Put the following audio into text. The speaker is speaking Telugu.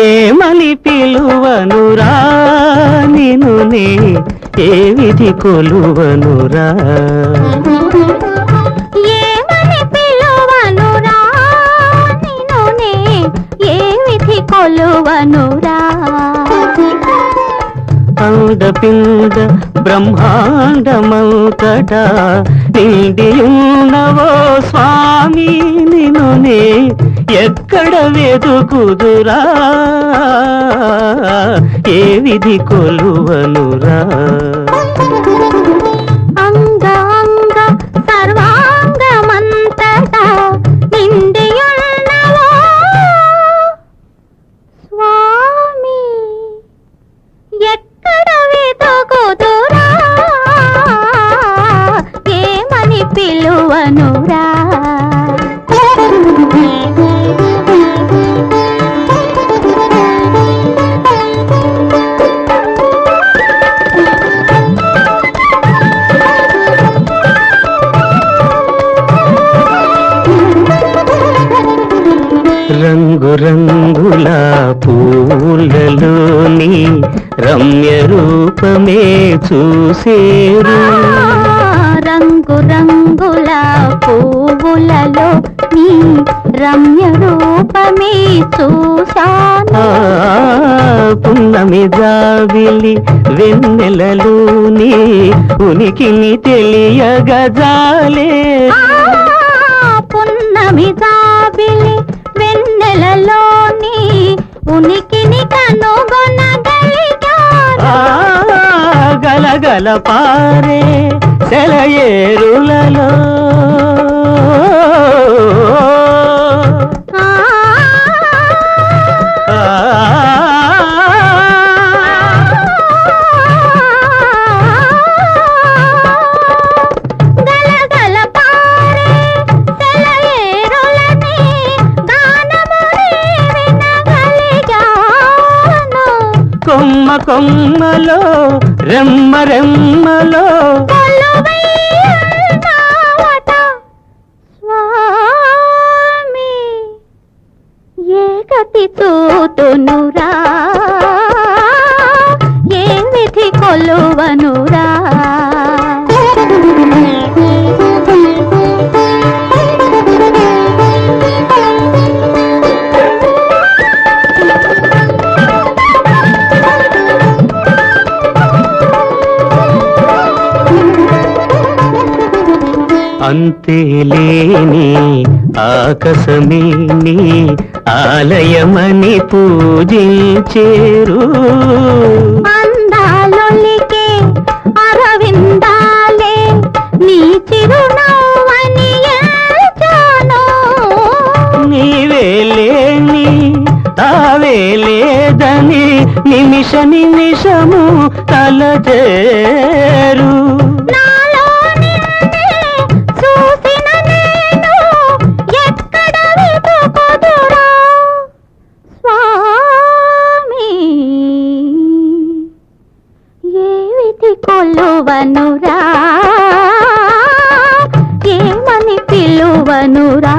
ఏమని పిలువనురా? నిను నే ఏ విధి కొలువనురా? అందపింద బ్రహ్మాండమౌతట నిండియున్నవో స్వామి నినునే ఎక్కడ వెతుకుదురా? ఏ విధి కొలువనురా? ఏమని పిలువనురా రంగు రంగుల పూలలోని రమ్య రూపమే చూసేరు రంగు రమ్య రూపమే చూశాను. ఆ, పున్నమి జాబిలి వెన్నెలలోని ఉనికిని తెలియగజాలే పున్నమి జాబిలి వెన్నెలలోని ఉనికిని కనుగొనగలిగాను. ఆ, గలగల పారే సెలయేరులలో కొమ్మ కొమ్మలో రెమ్మ రెమ్మలో. స్వామి ఏ గతి చూతునురా. ఏ విధి కొలువను అంతేలేని ఆకాశమే నీ ఆలయమని పూజించేరు. అందాలొలికే అరవిందాలే నీ చిరునవ్వని ఎంచాను నీవేలేని తావేలేదని నిమిష నిమిషము తలచేరు. పిలువనురా ఏమని పిలువనురా?